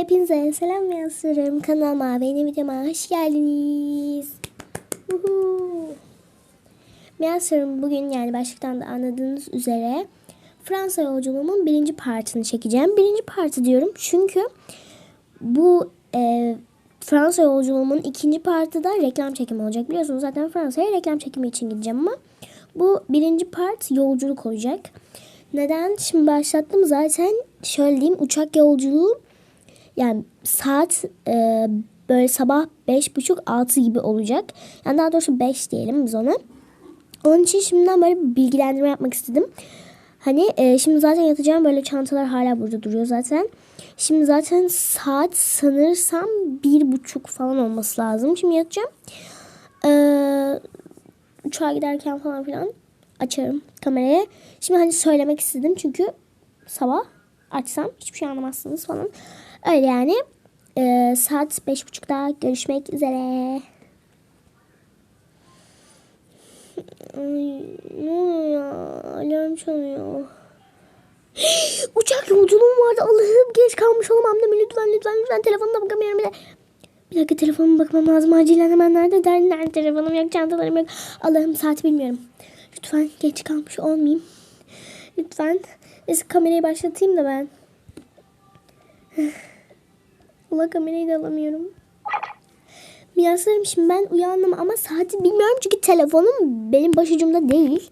Hepinize selam yazıyorum. Kanalıma, benim videoma hoş geldiniz. Yazıyorum bugün yani başlıktan da anladığınız üzere Fransa yolculuğumun birinci partını çekeceğim. Birinci parti diyorum çünkü bu e, Fransa yolculuğumun ikinci partı da reklam çekimi olacak. Biliyorsunuz zaten Fransa'ya reklam çekimi için gideceğim ama bu birinci part yolculuk olacak. Neden? Şimdi başlattım zaten şöyle diyeyim uçak yolculuğu yani saat e, böyle sabah beş buçuk altı gibi olacak. Yani daha doğrusu beş diyelim biz ona. Onun için şimdiden böyle bir bilgilendirme yapmak istedim. Hani e, şimdi zaten yatacağım böyle çantalar hala burada duruyor zaten. Şimdi zaten saat sanırsam bir buçuk falan olması lazım. Şimdi yatacağım. Ee, uçağa giderken falan filan açarım kamerayı. Şimdi hani söylemek istedim çünkü sabah açsam hiçbir şey anlamazsınız falan. Öyle yani. Ee, saat beş buçukta görüşmek üzere. Ay, ne oluyor ya? Alarm çalıyor. Uçak yolculuğum vardı. Allah'ım geç kalmış olamam deme lütfen lütfen lütfen telefonuna bakamıyorum bile. Bir dakika telefonuma bakmam lazım acilen hemen nerede der nerede telefonum yok çantalarım yok. Allah'ım saat bilmiyorum. Lütfen geç kalmış olmayayım. Lütfen. Neyse kamerayı başlatayım da ben. Allah kamerayı da alamıyorum. Miyaslarım şimdi ben uyandım ama saati bilmiyorum çünkü telefonum benim başucumda değil.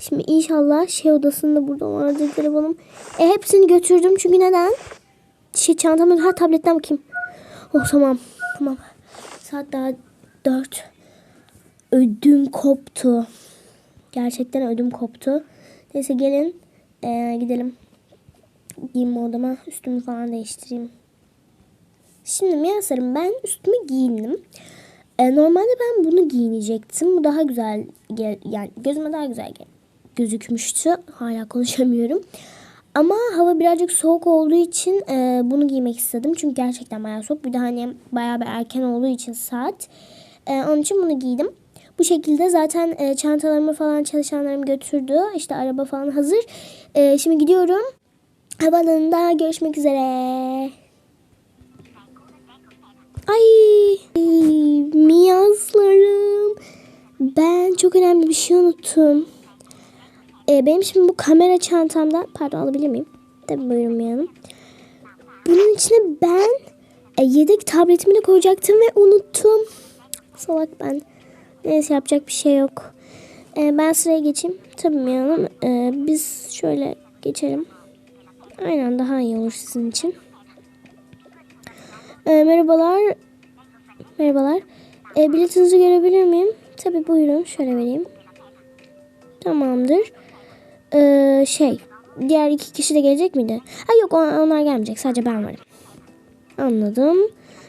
Şimdi inşallah şey odasında burada vardı telefonum. E hepsini götürdüm çünkü neden? Şey çantamın ha tabletten bakayım. Oh tamam tamam. Saat daha dört. Ödüm koptu. Gerçekten ödüm koptu. Neyse gelin ee, gidelim. Giyinme odama üstümü falan değiştireyim. Şimdi Miyasar'ım ben üstümü giyindim. Ee, normalde ben bunu giyinecektim. Bu daha güzel yani gözüme daha güzel gözükmüştü. Hala konuşamıyorum. Ama hava birazcık soğuk olduğu için e, bunu giymek istedim. Çünkü gerçekten bayağı soğuk. Bir de hani bayağı bir erken olduğu için saat. E, onun için bunu giydim. Bu şekilde zaten e, çantalarımı falan çalışanlarım götürdü. İşte araba falan hazır. E, şimdi gidiyorum. Havaalanında görüşmek üzere. Ay miyazlarım. Ben çok önemli bir şey unuttum. Ee, benim şimdi bu kamera çantamda pardon alabilir miyim? Tabii buyurun yanım. Bunun içine ben e, yedek tabletimi de koyacaktım ve unuttum. Salak ben. Neyse yapacak bir şey yok. Ee, ben sıraya geçeyim. Tabii yanım. Ee, biz şöyle geçelim. Aynen daha iyi olur sizin için. E, merhabalar. Merhabalar. E, biletinizi görebilir miyim? Tabii buyurun. Şöyle vereyim. Tamamdır. E, şey. Diğer iki kişi de gelecek miydi? Ha yok onlar gelmeyecek. Sadece ben varım. Anladım.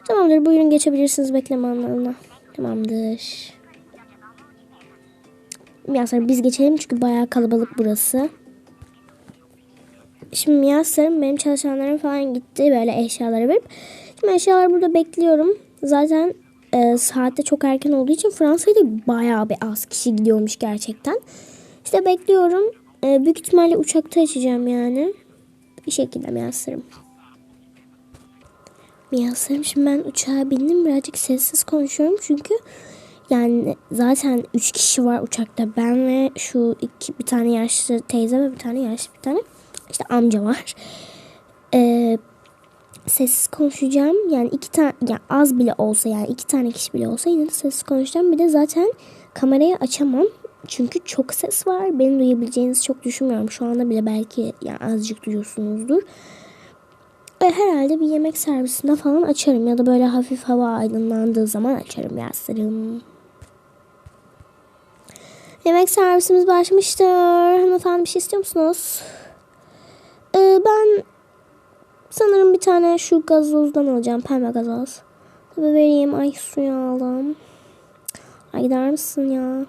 Tamamdır. Buyurun geçebilirsiniz bekleme anlarına. Tamamdır. Miyasar biz geçelim çünkü bayağı kalabalık burası. Şimdi Miyasar'ın benim çalışanlarım falan gitti böyle eşyaları verip Şimdi eşyalar burada bekliyorum. Zaten e, saatte çok erken olduğu için Fransa'ya da bayağı bir az kişi gidiyormuş gerçekten. İşte bekliyorum. E, büyük ihtimalle uçakta açacağım yani. Bir şekilde miyasırım. Miyasırım. Şimdi ben uçağa bindim. Birazcık sessiz konuşuyorum. Çünkü yani zaten üç kişi var uçakta. Ben ve şu iki bir tane yaşlı teyze ve bir tane yaşlı bir tane işte amca var. Eee sessiz konuşacağım. Yani iki tane yani az bile olsa yani iki tane kişi bile olsa yine de sessiz konuşacağım. Bir de zaten kamerayı açamam. Çünkü çok ses var. Beni duyabileceğinizi çok düşünmüyorum. Şu anda bile belki yani azıcık duyuyorsunuzdur. Ve herhalde bir yemek servisinde falan açarım. Ya da böyle hafif hava aydınlandığı zaman açarım yaslarım. Yemek servisimiz başlamıştır. Hanımefendi bir şey istiyor musunuz? Ee, ben Sanırım bir tane şu gazozdan alacağım. Pembe gazoz. Tabii vereyim. Ay suyu aldım. Ay gider misin ya?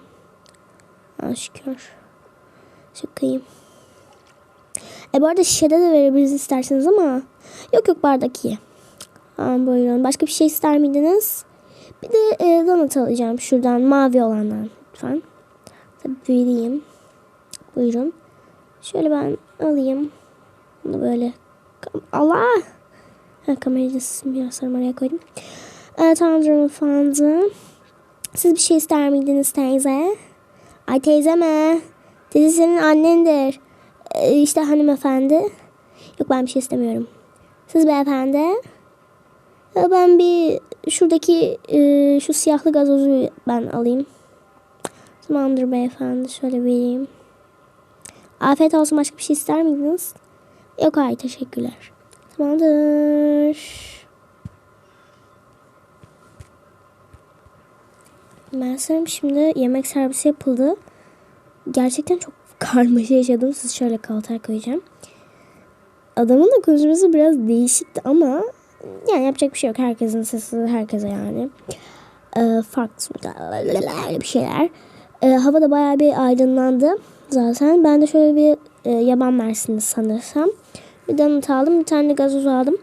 Aşkır. Şakayım. E bu arada şişede de verebiliriz isterseniz ama. Yok yok bardak iyi. Tamam buyurun. Başka bir şey ister miydiniz? Bir de e, donut alacağım. Şuradan mavi olandan. Lütfen. Tabii vereyim. Buyurun. Şöyle ben alayım. Bunu böyle Allah. Ha, kamerayı simülasyon oraya koydum. Evet Tanrım efendim. Siz bir şey ister miydiniz teyze? Ay teyze mi? Teyze senin annendir. Ee, işte hanımefendi. Yok ben bir şey istemiyorum. Siz beyefendi. Ya ben bir şuradaki e, şu siyahlı gazozu ben alayım. Tamamdır beyefendi. Şöyle vereyim. Afiyet olsun. Başka bir şey ister miydiniz? Yok hayır teşekkürler. Tamamdır. Ben sanırım şimdi yemek servisi yapıldı. Gerçekten çok karmaşa yaşadım. Siz şöyle kaltar koyacağım. Adamın da konuşması biraz değişikti ama yani yapacak bir şey yok. Herkesin sesi herkese yani. Ee, farklı bir şeyler. Ee, hava da bayağı bir aydınlandı zaten. Ben de şöyle bir e, yaban mersini sanırsam. Bir donut aldım. Bir tane gazoz aldım.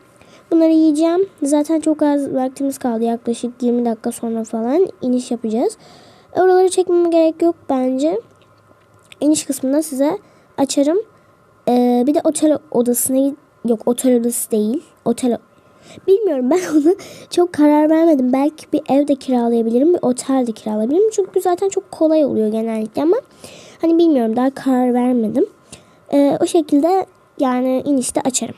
Bunları yiyeceğim. Zaten çok az vaktimiz kaldı. Yaklaşık 20 dakika sonra falan iniş yapacağız. Oraları çekmeme gerek yok bence. İniş kısmında size açarım. Ee, bir de otel odasına yok otel odası değil. Otel Bilmiyorum ben onu çok karar vermedim. Belki bir ev de kiralayabilirim, bir otel de kiralayabilirim. Çünkü zaten çok kolay oluyor genellikle ama hani bilmiyorum daha karar vermedim. Ee, o şekilde yani inişte açarım.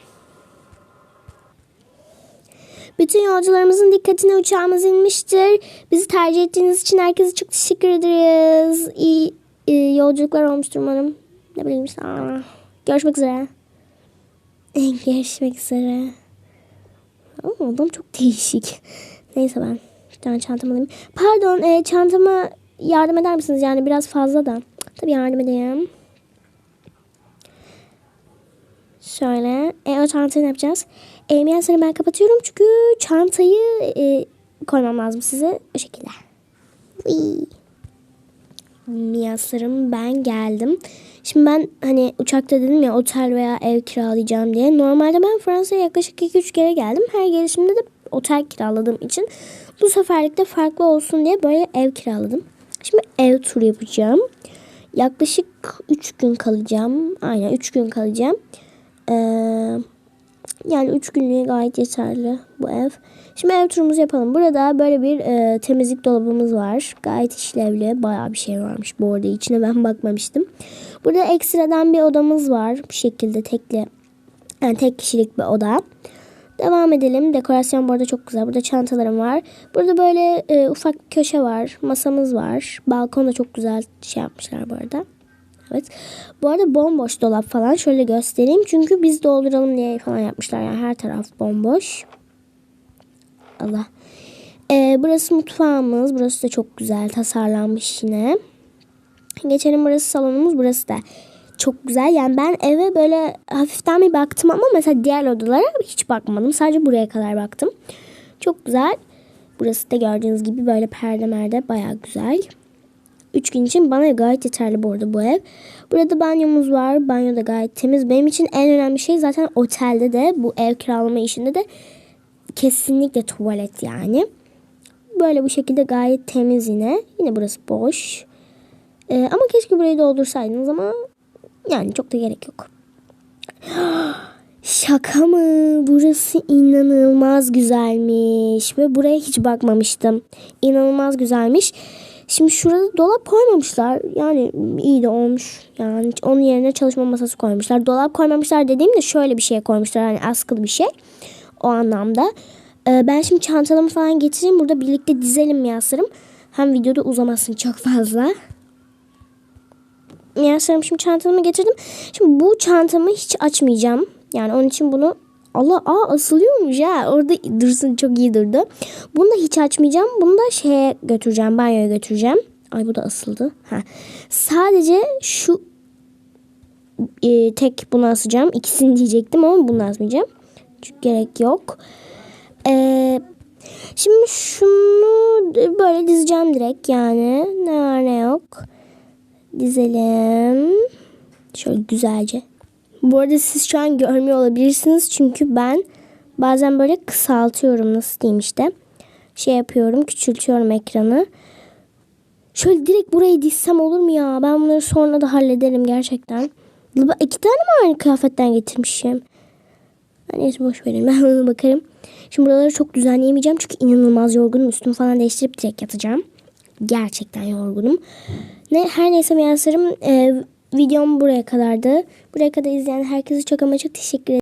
Bütün yolcularımızın dikkatine uçağımız inmiştir. Bizi tercih ettiğiniz için herkese çok teşekkür ederiz. İyi e, yolculuklar olmuştur umarım. Ne bileyim sana. Görüşmek üzere. Görüşmek üzere. Ama adam çok değişik. Neyse ben bir tane çantamı alayım. Pardon e, çantama yardım eder misiniz? Yani biraz fazla da. Tabii yardım edeyim. Şöyle. E, o çantayı ne yapacağız? E, sonra ben kapatıyorum çünkü çantayı e, koymam lazım size. O şekilde. Miyaslarım ben geldim. Şimdi ben hani uçakta dedim ya otel veya ev kiralayacağım diye. Normalde ben Fransa'ya yaklaşık 2-3 kere geldim. Her gelişimde de otel kiraladığım için bu seferlik de farklı olsun diye böyle ev kiraladım. Şimdi ev turu yapacağım. Yaklaşık 3 gün kalacağım. Aynen 3 gün kalacağım. Ee, yani 3 günlüğe gayet yeterli bu ev. Şimdi ev turumuzu yapalım. Burada böyle bir e, temizlik dolabımız var. Gayet işlevli. Bayağı bir şey varmış bu arada. İçine ben bakmamıştım. Burada ekstradan bir odamız var. Bu şekilde tekli. Yani tek kişilik bir oda. Devam edelim. Dekorasyon burada çok güzel. Burada çantalarım var. Burada böyle e, ufak bir köşe var. Masamız var. Balkon da çok güzel şey yapmışlar bu arada. Evet. Bu arada bomboş dolap falan şöyle göstereyim. Çünkü biz dolduralım diye falan yapmışlar. Yani her taraf bomboş. Allah. Ee, burası mutfağımız. Burası da çok güzel tasarlanmış yine. Geçelim burası salonumuz. Burası da çok güzel. Yani ben eve böyle hafiften bir baktım ama mesela diğer odalara hiç bakmadım. Sadece buraya kadar baktım. Çok güzel. Burası da gördüğünüz gibi böyle perde merde baya güzel. 3 gün için bana gayet yeterli bu arada bu ev. Burada banyomuz var. Banyo da gayet temiz. Benim için en önemli şey zaten otelde de bu ev kiralama işinde de kesinlikle tuvalet yani. Böyle bu şekilde gayet temiz yine. Yine burası boş. Ee, ama keşke burayı doldursaydınız ama yani çok da gerek yok. Şaka mı? Burası inanılmaz güzelmiş. Ve buraya hiç bakmamıştım. İnanılmaz güzelmiş. Şimdi şurada dolap koymamışlar. Yani iyi de olmuş. Yani onun yerine çalışma masası koymuşlar. Dolap koymamışlar dediğimde şöyle bir şey koymuşlar. Hani askılı bir şey. O anlamda. Ee, ben şimdi çantalarımı falan getireyim. Burada birlikte dizelim yaslarım. Hem videoda uzamasın çok fazla. Yaslarım şimdi çantamı getirdim. Şimdi bu çantamı hiç açmayacağım. Yani onun için bunu Allah aa asılıyormuş ya. Orada dursun çok iyi durdu. Bunu da hiç açmayacağım. Bunu da şeye götüreceğim. Banyoya götüreceğim. Ay bu da asıldı. Ha. Sadece şu e, tek bunu asacağım. İkisini diyecektim ama bunu asmayacağım. Çünkü gerek yok. Ee, şimdi şunu böyle dizeceğim direkt yani. Ne var ne yok. Dizelim. Şöyle güzelce. Bu arada siz şu an görmüyor olabilirsiniz. Çünkü ben bazen böyle kısaltıyorum nasıl diyeyim işte. Şey yapıyorum küçültüyorum ekranı. Şöyle direkt burayı dizsem olur mu ya? Ben bunları sonra da hallederim gerçekten. İki tane mi aynı kıyafetten getirmişim? Neyse boş verin ben ona bakarım. Şimdi buraları çok düzenleyemeyeceğim çünkü inanılmaz yorgunum. Üstümü falan değiştirip direkt yatacağım. Gerçekten yorgunum. Ne, her neyse meğersem e, videom buraya kadardı. Buraya kadar izleyen herkese çok ama çok teşekkür ederim.